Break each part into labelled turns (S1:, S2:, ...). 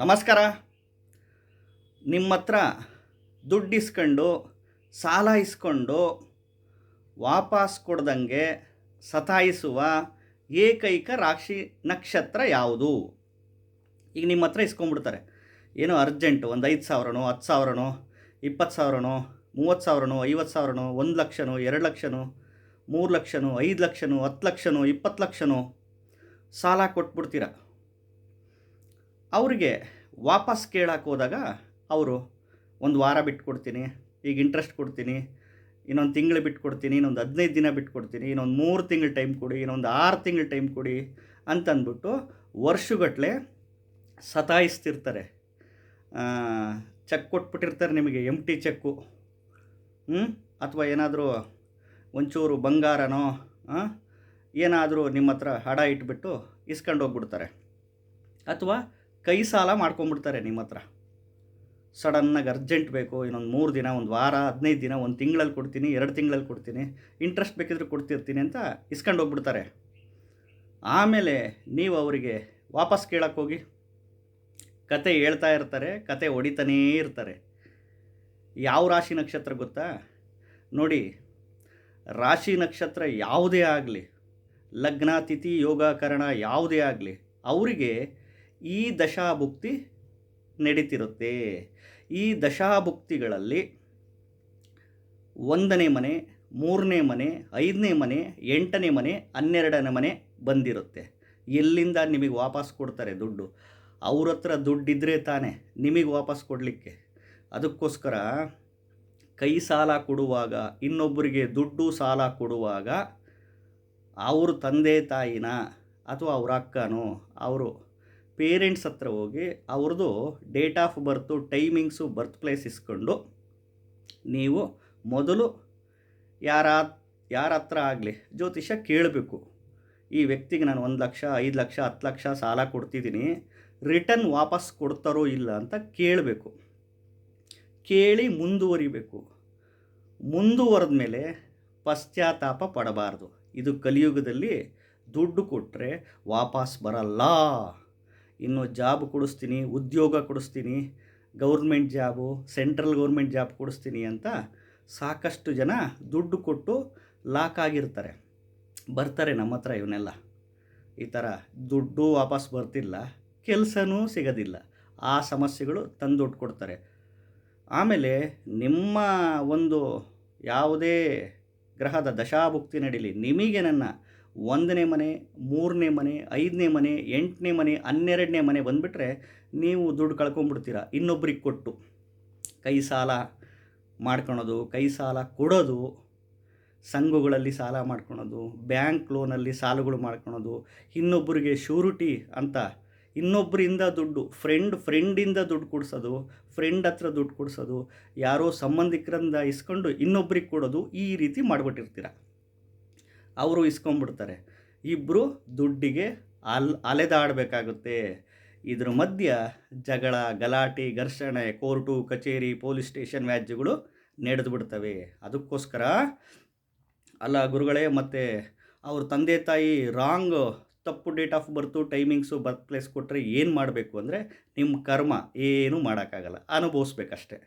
S1: ನಮಸ್ಕಾರ. ನಿಮ್ಮ ಹತ್ರ ದುಡ್ಡು ಇಸ್ಕೊಂಡು ಸಾಲ ಇಸ್ಕೊಂಡು, ವಾಪಸ್ ಕೊಡ್ದಂಗೆ ಸತಾಯಿಸುವ ಏಕೈಕ ರಾಶಿ ನಕ್ಷತ್ರ ಯಾವುದು? ಈಗ ನಿಮ್ಮ ಹತ್ರ ಇಸ್ಕೊಂಡ್ಬಿಡ್ತಾರೆ. ಏನೋ ಅರ್ಜೆಂಟು ಒಂದು ಐದು ಸಾವಿರನೋ ಹತ್ತು ಸಾವಿರನೋ ಇಪ್ಪತ್ತು ಸಾವಿರನೋ ಮೂವತ್ತು ಸಾವಿರನೋ ಐವತ್ತು ಸಾವಿರನೋ, ಒಂದು ಲಕ್ಷನೋ, ಎರಡು ಲಕ್ಷನೋ, ಮೂರು ಲಕ್ಷನೋ, ಐದು ಲಕ್ಷನೋ ಹತ್ತು ಲಕ್ಷನೋ ಇಪ್ಪತ್ತು ಲಕ್ಷನೋ ಸಾಲ ಕೊಟ್ಬಿಡ್ತೀರ? ಅವ್ರಿಗೆ ವಾಪಸ್ ಕೇಳಕ್ಕೆ ಹೋದಾಗ ಅವರು ಒಂದು ವಾರ ಬಿಟ್ಟು ಕೊಡ್ತೀನಿ ಈಗ ಇಂಟ್ರೆಸ್ಟ್ ಕೊಡ್ತೀನಿ, ಇನ್ನೊಂದು ತಿಂಗಳು ಬಿಟ್ಟು ಕೊಡ್ತೀನಿ ಇನ್ನೊಂದು ಹದಿನೈದು ದಿನ ಬಿಟ್ಟು ಕೊಡ್ತೀನಿ ಇನ್ನೊಂದು ಮೂರು ತಿಂಗಳು ಟೈಮ್ ಕೊಡಿ, ಇನ್ನೊಂದು ಆರು ತಿಂಗಳು ಟೈಮ್ ಕೊಡಿ ಅಂತಂದ್ಬಿಟ್ಟು ವರ್ಷಗಟ್ಟಲೆ ಸತಾಯಿಸ್ತಿರ್ತಾರೆ. ಚೆಕ್ ಕೊಟ್ಬಿಟ್ಟಿರ್ತಾರೆ ನಿಮಗೆ ಎಂ ಟಿ ಚೆಕ್ಕು ಹ್ಞೂ ಅಥವಾ ಏನಾದರೂ ಒಂಚೂರು ಬಂಗಾರನೋ ಏನಾದರೂ ನಿಮ್ಮ ಹತ್ರ ಹಡ ಇಟ್ಬಿಟ್ಟು ಇಸ್ಕೊಂಡು ಹೋಗ್ಬಿಡ್ತಾರೆ ಅಥವಾ ಕೈ ಸಾಲ ಮಾಡ್ಕೊಂಬಿಡ್ತಾರೆ ನಿಮ್ಮ ಹತ್ರ. ಸಡನ್ನಾಗಿ ಅರ್ಜೆಂಟ್ ಬೇಕು, ಇನ್ನೊಂದು ಮೂರು ದಿನ, ಒಂದು ವಾರ, ಹದಿನೈದು ದಿನ, ಒಂದು ತಿಂಗಳಲ್ಲಿ ಕೊಡ್ತೀನಿ, ಎರಡು ತಿಂಗಳಲ್ಲಿ ಕೊಡ್ತೀನಿ ಇಂಟ್ರೆಸ್ಟ್ ಬೇಕಿದ್ರೆ ಕೊಡ್ತಿರ್ತೀನಿ ಅಂತ ಇಸ್ಕೊಂಡು ಹೋಗ್ಬಿಡ್ತಾರೆ. ಆಮೇಲೆ ನೀವು ಅವರಿಗೆ ವಾಪಸ್ ಕೇಳೋಕ್ಕೋಗಿ ಕತೆ ಹೇಳ್ತಾ ಇರ್ತಾರೆ, ಕತೆ ಹೊಡಿತಾನೇ ಇರ್ತಾರೆ. ಯಾವ ರಾಶಿ ನಕ್ಷತ್ರ ಗೊತ್ತಾ? ನೋಡಿ, ರಾಶಿ ನಕ್ಷತ್ರ ಯಾವುದೇ ಆಗಲಿ ಲಗ್ನ ತಿಥಿ ಯೋಗಕರಣ ಯಾವುದೇ ಆಗಲಿ, ಅವರಿಗೆ ಈ ದಶಾಭುಕ್ತಿ ನಡೀತಿರುತ್ತೆ. ಈ ದಶಾಭುಕ್ತಿಗಳಲ್ಲಿ ಒಂದನೇ ಮನೆ, ಮೂರನೇ ಮನೆ, ಐದನೇ ಮನೆ, ಎಂಟನೇ ಮನೆ, ಹನ್ನೆರಡನೇ ಮನೆ ಬಂದಿರುತ್ತೆ. ಎಲ್ಲಿಂದ ನಿಮಗೆ ವಾಪಸ್ ಕೊಡ್ತಾರೆ ದುಡ್ಡು? ಅವ್ರ ಹತ್ರ ದುಡ್ಡಿದ್ರೆ ತಾನೇ ನಿಮಗೆ ವಾಪಸ್ ಕೊಡಲಿಕ್ಕೆ. ಅದಕ್ಕೋಸ್ಕರ ಕೈ ಸಾಲ ಕೊಡುವಾಗ, ಇನ್ನೊಬ್ಬರಿಗೆ ದುಡ್ಡು ಸಾಲ ಕೊಡುವಾಗ, ಅವ್ರ ತಂದೆ ತಾಯಿನ ಅಥವಾ ಅವ್ರ ಅಕ್ಕನೋ, ಅವರು ಪೇರೆಂಟ್ಸ್ ಹತ್ರ ಹೋಗಿ ಅವ್ರದ್ದು date of birth, timings, birth place ಇಸ್ಕೊಂಡು ನೀವು ಮೊದಲು ಯಾರ ಯಾರ ಹತ್ರ ಆಗಲಿ ಜ್ಯೋತಿಷ್ಯ ಕೇಳಬೇಕು. ಈ ವ್ಯಕ್ತಿಗೆ ನಾನು ಒಂದು ಲಕ್ಷ, ಐದು ಲಕ್ಷ, ಹತ್ತು ಲಕ್ಷ ಸಾಲ ಕೊಡ್ತಿದ್ದೀನಿ, ರಿಟರ್ನ್ ವಾಪಸ್ ಕೊಡ್ತಾರೋ ಇಲ್ಲ ಅಂತ ಕೇಳಬೇಕು. ಕೇಳಿ ಮುಂದುವರಿಬೇಕು. ಮುಂದುವರೆದ ಮೇಲೆ ಪಶ್ಚಾತ್ತಾಪ ಪಡಬಾರ್ದು. ಇದು ಕಲಿಯುಗದಲ್ಲಿ ದುಡ್ಡು ಕೊಟ್ಟರೆ ವಾಪಸ್ ಬರಲ್ಲ. ಇನ್ನು ಜಾಬ್ ಕೊಡಿಸ್ತೀನಿ, ಉದ್ಯೋಗ ಕೊಡಿಸ್ತೀನಿ, government job, central government job ಕೊಡಿಸ್ತೀನಿ ಅಂತ ಸಾಕಷ್ಟು ಜನ ದುಡ್ಡು ಕೊಟ್ಟು ಲಾಕ್ ಆಗಿರ್ತಾರೆ. ಬರ್ತಾರೆ ನಮ್ಮ ಹತ್ರ ಇವನ್ನೆಲ್ಲ. ಈ ಥರ ದುಡ್ಡು ವಾಪಸ್ ಬರ್ತಿಲ್ಲ, ಕೆಲಸನೂ ಸಿಗೋದಿಲ್ಲ. ಆ ಸಮಸ್ಯೆಗಳು ತಂದು ಕೊಡ್ತಾರೆ. ಆಮೇಲೆ ನಿಮ್ಮ ಒಂದು ಯಾವುದೇ ಗ್ರಹದ ದಶಾಭುಕ್ತಿ ನಡೀಲಿ, ನಿಮಗೆ ನನ್ನ ಒಂದನೇ ಮನೆ, ಮೂರನೇ ಮನೆ, ಐದನೇ ಮನೆ, ಎಂಟನೇ ಮನೆ, ಹನ್ನೆರಡನೇ ಮನೆ ಬಂದುಬಿಟ್ರೆ ನೀವು ದುಡ್ಡು ಕಳ್ಕೊಂಡ್ಬಿಡ್ತೀರ ಇನ್ನೊಬ್ರಿಗೆ ಕೊಟ್ಟು. ಕೈ ಸಾಲ ಮಾಡ್ಕೊಳೋದು, ಕೈ ಸಾಲ ಕೊಡೋದು, ಸಂಘಗಳಲ್ಲಿ ಸಾಲ ಮಾಡ್ಕೊಳೋದು, ಬ್ಯಾಂಕ್ ಲೋನಲ್ಲಿ ಸಾಲಗಳು ಮಾಡ್ಕೊಳೋದು ಇನ್ನೊಬ್ಬರಿಗೆ ಶ್ಯೂರಿಟಿ ಅಂತ ಇನ್ನೊಬ್ಬರಿಂದ ದುಡ್ಡು, ಫ್ರೆಂಡ್, ಫ್ರೆಂಡಿಂದ ದುಡ್ಡು ಕೊಡಿಸೋದು, ಫ್ರೆಂಡ್ ಹತ್ರ ದುಡ್ಡು ಕೊಡಿಸೋದು, ಯಾರೋ ಸಂಬಂಧಿಕರಿಂದ ಇಸ್ಕೊಂಡು ಇನ್ನೊಬ್ರಿಗೆ ಕೊಡೋದು ಈ ರೀತಿ ಮಾಡಿಬಿಟ್ಟಿರ್ತೀರ. ಅವರು ಇಸ್ಕೊಂಡ್ಬಿಡ್ತಾರೆ. ಇಬ್ಬರು ದುಡ್ಡಿಗೆ ಅಲ್, ಅಲೆದಾಡಬೇಕಾಗುತ್ತೆ. ಇದ್ರ ಮಧ್ಯ ಜಗಳ, ಗಲಾಟೆ, ಘರ್ಷಣೆ, ಕೋರ್ಟು, ಕಚೇರಿ, ಪೊಲೀಸ್ ಸ್ಟೇಷನ್ ವ್ಯಾಜ್ಯಗಳು ನಡೆದು ಬಿಡ್ತವೆ ಅದಕ್ಕೋಸ್ಕರ ಅಲ್ಲ ಗುರುಗಳೇ, ಮತ್ತು ಅವ್ರ ತಂದೆ ತಾಯಿ ರಾಂಗ್ ತಪ್ಪು date of birth, timings, birth place ಕೊಟ್ಟರೆ ಏನು ಮಾಡಬೇಕು ಅಂದರೆ ನಿಮ್ಮ ಕರ್ಮ, ಏನೂ ಮಾಡೋಕ್ಕಾಗಲ್ಲ. ಅನುಭವಿಸ್ಬೇಕಷ್ಟೆ.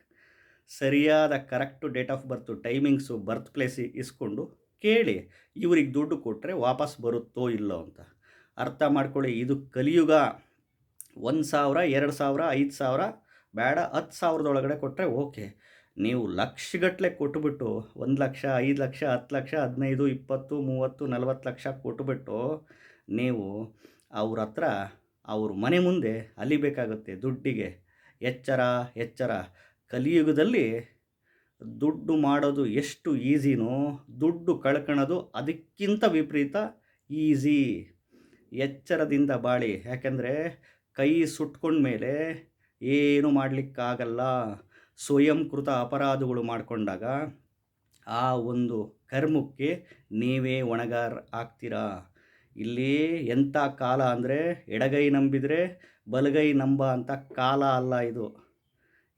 S1: ಸರಿಯಾದ correct date of birth, timings, birth place ಇಸ್ಕೊಂಡು ಕೇಳಿ ಇವ್ರಿಗೆ ದುಡ್ಡು ಕೊಟ್ಟರೆ ವಾಪಸ್ ಬರುತ್ತೋ ಇಲ್ಲೋ ಅಂತ. ಅರ್ಥ ಮಾಡ್ಕೊಳ್ಳಿ, ಇದು ಕಲಿಯುಗ. ಒಂದು ಸಾವಿರ, ಎರಡು ಸಾವಿರ, ಐದು ಸಾವಿರ, ಬೇಡ, ಹತ್ತು ಸಾವಿರದೊಳಗಡೆ ಕೊಟ್ಟರೆ ಓಕೆ. ನೀವು ಲಕ್ಷಗಟ್ಟಲೆ ಕೊಟ್ಟುಬಿಟ್ಟು ಒಂದು ಲಕ್ಷ, ಐದು ಲಕ್ಷ, ಹತ್ತು ಲಕ್ಷ, ಹದಿನೈದು, ಇಪ್ಪತ್ತು, ಮೂವತ್ತು, ನಲ್ವತ್ತು ಲಕ್ಷ ಕೊಟ್ಟುಬಿಟ್ಟು ನೀವು ಅವ್ರ ಹತ್ರ ಅವ್ರ ಮನೆ ಮುಂದೆ ಅಲಿಬೇಕಾಗುತ್ತೆ ದುಡ್ಡಿಗೆ. ಎಚ್ಚರ ಎಚ್ಚರ. ಕಲಿಯುಗದಲ್ಲಿ ದುಡ್ಡು ಮಾಡೋದು ಎಷ್ಟು ಈಸಿನೋ, ದುಡ್ಡು ಕಳ್ಕೊಳ್ಳೋದು ಅದಕ್ಕಿಂತ ವಿಪರೀತ ಈಸಿ. ಎಚ್ಚರದಿಂದ ಬಾಳಿ. ಯಾಕೆಂದರೆ ಕೈ ಸುಟ್ಕೊಂಡ್ಮೇಲೆ ಏನು ಮಾಡಲಿಕ್ಕಾಗಲ್ಲ. ಸ್ವಯಂಕೃತ ಅಪರಾಧಗಳು ಮಾಡಿಕೊಂಡಾಗ ಆ ಒಂದು ಕರ್ಮಕ್ಕೆ ನೀವೇ ಒಣಗಾರ ಆಗ್ತೀರಾ? ಇಲ್ಲಿ ಎಂಥ ಕಾಲ ಅಂದರೆ ಎಡಗೈ ನಂಬಿದರೆ ಬಲಗೈ ನಂಬ ಅಂತ ಕಾಲ ಅಲ್ಲ ಇದು.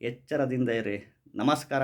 S1: ಎಚ್ಚರದಿಂದ ಇರಿ. ನಮಸ್ಕಾರ.